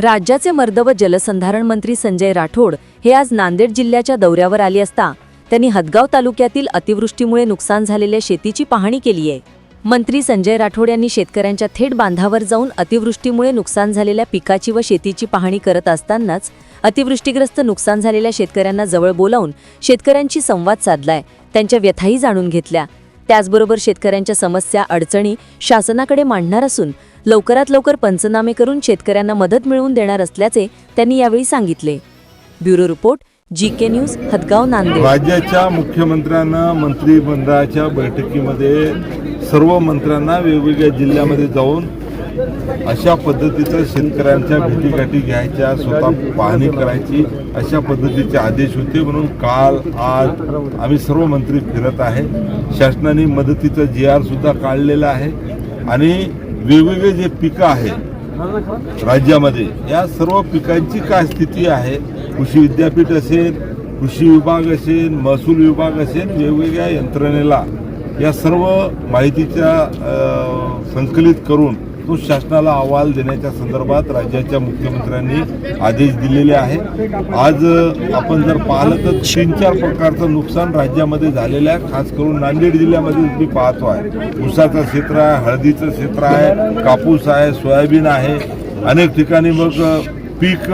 राज्याचे मर्द व जलसंधारण मंत्री संजय राठोड हे आज नांदेड जिल्ह्याच्या दौऱ्यावर आले असता त्यांनी हदगाव तालुक्यातील अतिवृष्टीमुळे नुकसान झालेल्या शेतीची पाहणी केली आहे. मंत्री संजय राठोड यांनी शेतकऱ्यांच्या थेट बांधावर जाऊन अतिवृष्टीमुळे नुकसान झालेल्या पिकाची व शेतीची पाहणी करत असतानाच अतिवृष्टीग्रस्त नुकसान झालेल्या शेतकऱ्यांना जवळ बोलावून शेतकऱ्यांशी संवाद साधलाय त्यांच्या व्यथाही जाणून घेतल्या. त्याचबरोबर शेतकऱ्यांच्या समस्या अडचणी शासनाकडे मांडणार असून लवकरात लवकर पंचनामे करून शेतकऱ्यांना मदत मिळवून देणार असल्याचे त्यांनी यावेळी सांगितले. Bureau report G K news Hadgaon Nanded. राज्याच्या मुख्यमंत्र्यांना मंत्रिमंडळाच्या बैठकीमध्ये सर्व मंत्र्यांना वेगवेगळ्या जिल्ह्यामध्ये जाऊन अशा पद्धतीचं शेतकऱ्यांच्या भेटीगाठी घ्यायच्या स्वतः पाहणी करायची अशा पद्धतीचे आदेश होते म्हणून काल आज आम्ही सर्व मंत्री फिरत आहे. शासनाने मदतीचं जी आर सुद्धा आहे. आणि वेगवेगळे जे पिकं आहेत राज्यामध्ये या सर्व पिकांची काय स्थिती आहे? कृषी विद्यापीठ असेल कृषी विभाग असेल महसूल विभाग असेल वेगवेगळ्या यंत्रणेला या सर्व माहितीच्या संकलित करून तो शासनाला अहवाल देण्याच्या संदर्भात राज्याच्या मुख्यमंत्र्यांनी आदेश दिलेले आहे. आज आपण जर पाहिलं तर तीन चार प्रकारचं नुकसान राज्यामध्ये झालेलं आहे. खास करून नांदेड जिल्ह्यामध्ये मी पाहतो आहे. ऊसाचं क्षेत्र आहे हळदीचं क्षेत्र आहे कापूस आहे सोयाबीन आहे. अनेक ठिकाणी मग पीक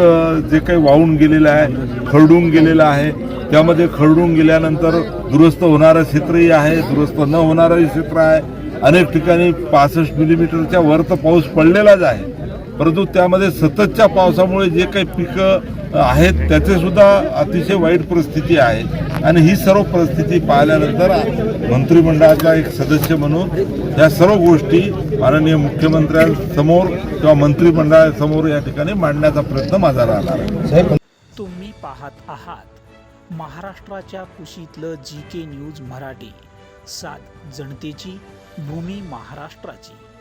जे काही वाहून गेलेलं आहे खरडून गेलेलं आहे. त्यामध्ये खरडून गेल्यानंतर दुरुस्त होणारं क्षेत्रही आहे दुरुस्त न होणारंही क्षेत्र आहे. अनेक ठिकाणी पासष्ट मिलीमीटरच्या वर तर पाऊस पडलेलाच आहे. परंतु त्यामध्ये सततच्या पावसामुळे जे काही पिकं आहेत त्याचे सुद्धा अतिशय वाईट परिस्थिती आहे. आणि ही सर्व परिस्थिती पाहिल्यानंतर मंत्रिमंडळाचा एक सदस्य म्हणून या सर्व गोष्टी माननीय मुख्यमंत्र्यांसमोर किंवा मंत्रिमंडळासमोर या ठिकाणी मांडण्याचा प्रयत्न माझा राहणार आहे. तुम्ही पाहत आहात महाराष्ट्राच्या कुशीतलं जी के न्यूज मराठी. सात जनतेची भूमी महाराष्ट्राची.